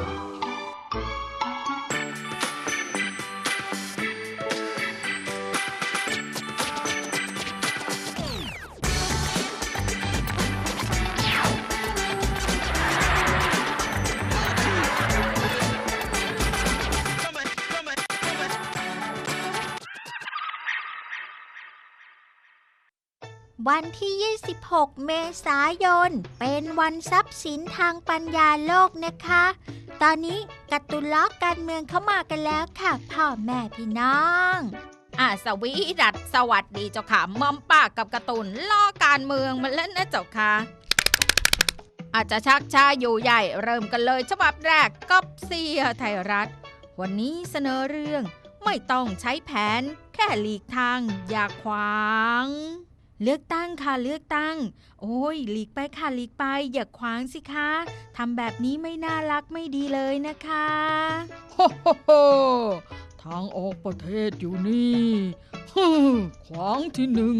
Oh. วันที่ 26 เมษายน เป็นวันทรัพย์สินทางปัญญาโลกนะคะ ตอนนี้การ์ตุล้อการเมืองเข้ามากันแล้วค่ะ พ่อแม่พี่น้องอะสวีดัดสวัสดีเจ้าค่ะมอมปากกับกระตุนล่อการเมืองมาแล้วนะเจ้าค่ะ อาจจะชักช้าอยู่ใหญ่เริ่มกันเลยฉบับแรกกับเสียไทยรัฐ วันนี้เสนอเรื่องไม่ต้องใช้แผน แค่หลีกทางอย่าขวาง เลือกตั้งค่ะเลือกตั้ง โอ้ยหลีกไปค่ะหลีกไป อย่าขวางสิคะทำแบบนี้ไม่น่ารักไม่ดีเลยนะคะโฮโฮโฮทางออกประเทศอยู่นี่ขวางที่หนึ่ง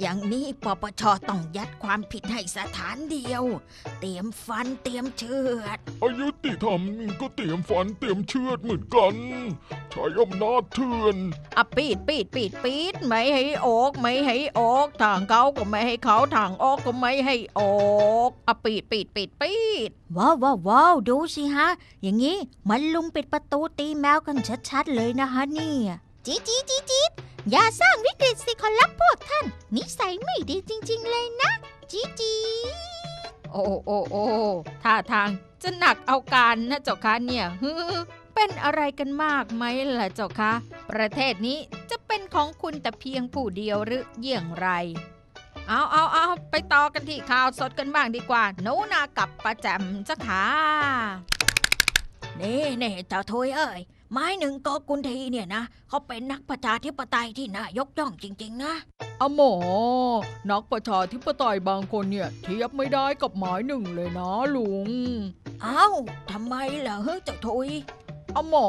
อย่างนี้ปปชต้องยัดความผิดให้สถานเดียว เตรียมฟันเตรียมเชือดอายุติธรรมก็เตรียมฝันเตรียมเชือดเหมือนกันใช้อำนาจเถื่อนอะปีดปีดปีดปีดไม่ให้ออกไม่ให้ออกทางเขาก็ไม่ให้เขาทางออกก็ไม่ให้ออกอะปีดปีดปีดปีดว้าวว้าวว้าวดูสิฮะ อย่างนี้มันลุงปิดประตูตีแมวกันชัดๆเลยนะคะเนี่ยจี๊ดจี๊ดจี๊ดจี๊ด อย่าสร้างวิกฤตสิขอรับพวกท่าน นิสัยไม่ดีจริง ๆ เลยนะ จีจีโอ้โอ้โอ้ท่าทางจะหนักเอาการนะเจ้าค่ะเนี่ยฮึเป็นอะไรกันมากไหมล่ะเจ้าคะ ประเทศนี้จะเป็นของคุณแต่เพียงผู้เดียวหรือเยี่ยงไร เอาเอาเอาไปต่อกันที่ข่าวสดกันบ้างดีกว่าโนนากับประแจมจ้าค่ะนี่นี่เจ้าทุยเอ้ย ไม้หนึ่งโกกุนทีเนี่ยนะเขาเป็นนักประชาธิปไตยที่น่ายกย่องจริง ๆ นะอะหมอ นักประชาธิปไตยบางคนเนี่ยเทียบไม่ได้กับหมายหนึ่งเลยนะลุงเอ้าทำไมล่ะเฮ้ยเจ้าทุยอะหมอ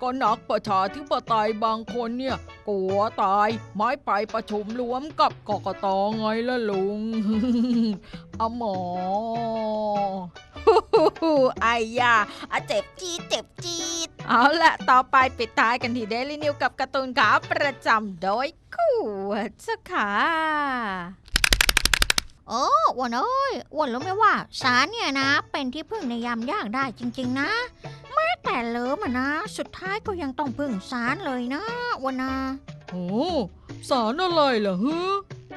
ก็นักประชาธิปไตยบางคนเนี่ยกลัวตายไม่ไปประชุมรวมกับกกตไงล่ะลุงอะหมอไอ้ยาอะเจ็บจี๊ดเจ็บจี๊ด เอาละต่อไปปิดท้ายกันที่เดลินิวกับการ์ตูนขาประจำโดยคู่เจ้าค่ะโอ้อ้วนเอ้ยอ้วนรู้ไหมว่าสารเนี่ยนะ เป็นที่พึ่งในยามยากได้จริง ๆ นะแม้แต่เลิมอะนะ สุดท้ายก็ยังต้องพึ่งสารเลยนะอ้วนนะโอ้สารอะไรล่ะฮึ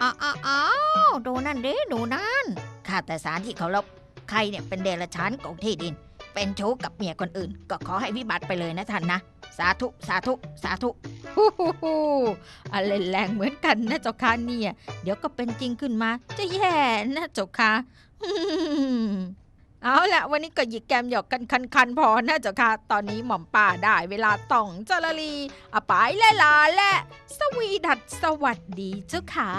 อ้าวอ้าวอ้าวดูนั่นดิดูนั่นข้าแต่สารที่เคารพใครเนี่ยเป็นเดรัจฉานของที่ดิน เป็นชู้กับเมียคนอื่น ก็ขอให้วิบัติไปเลยนะท่านนะ สาธุ สาธุ สาธุฮู้ฮู้ฮู้อะไรแรงเหมือนกันนะเจ้าค่ะเนี่ย เดี๋ยวก็เป็นจริงขึ้นมา จะแย่นะเจ้าค่ะเอาละวันนี้ก็หยิกแกมหยอกกันคันๆพอนะเจ้าค่ะ ตอนนี้หม่อมป่าได้เวลาต้องจรลีอปายและลาและ สวีดัดสวัสดีเจ้าค่ะ